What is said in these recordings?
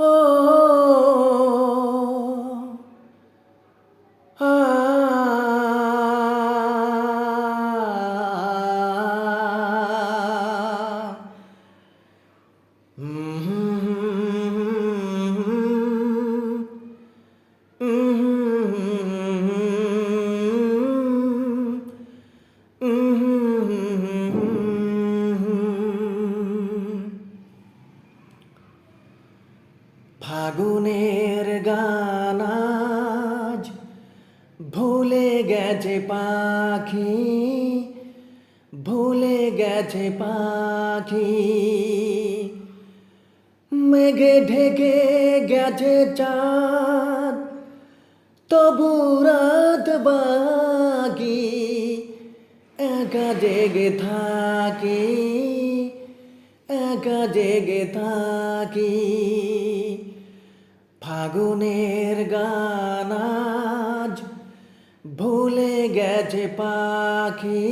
Oh, ah, mm-hmm, mm-hmm, mm-hmm. mm-hmm. ফাগুনের গানাজ ভুলে গেছে পাখি, ভুলে গেছে পাখি। মেঘে ঢেকে গেছে চাঁদ, তবু রাত বাকি, একা জেগে থাকি, একা জেগে থাকি। ফাগুনের গানাজ ভুলে গেছে পাখি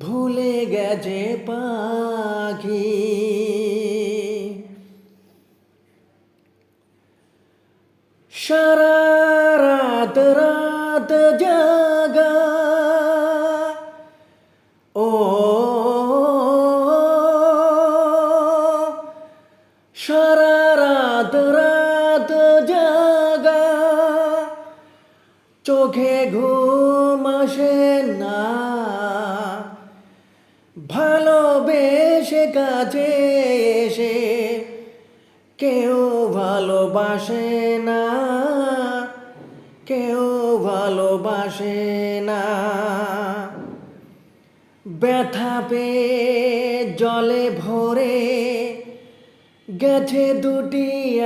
ভুলে গেছে পাখি। সারা রাত রাত জাগা চোখে ঘুম আসে না। ভালোবেসে কাছে এসে কেউ ভালোবাসে না। কেউ ভালোবাসে না। ব্যথা পেয়ে জলে ভরে গেছে দুটি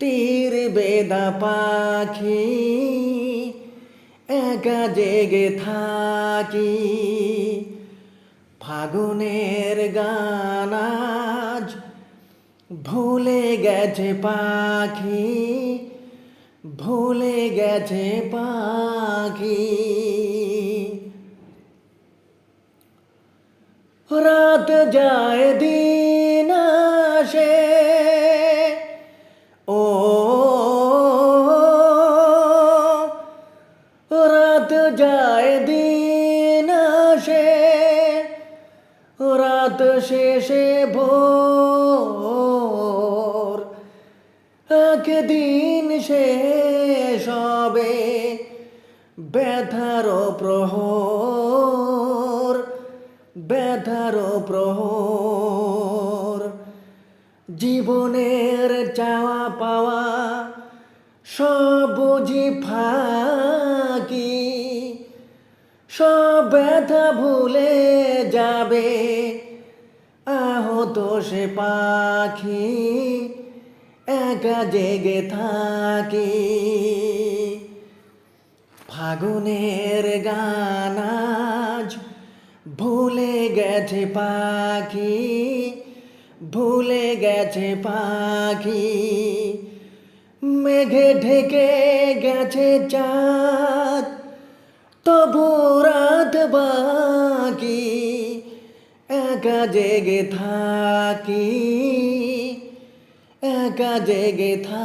তীর বেদা পাখি, একা জেগে থাকি। ফাগুনের গান আজ ভুলে গেছে পাখি, ভুলে গেছে পাখি। রাত যায় দিন শেষে ভোর। একদিন শেষ হবে ব্যথার প্রহর ব্যথার প্রহর। জীবনের চাওয়া পাওয়া সব ফাঁকি, সব ব্যথা ভুলে যাবে। সে পাখি একা জেগে থাকি। ফাগুনের গান আজ ভুলে গেছে পাখি, ভুলে গেছে পাখি। মেঘে ঢেকে গেছে চাঁদ, তবু রাত বাকি। একা জেগে থাকি একা জেগে থাকি।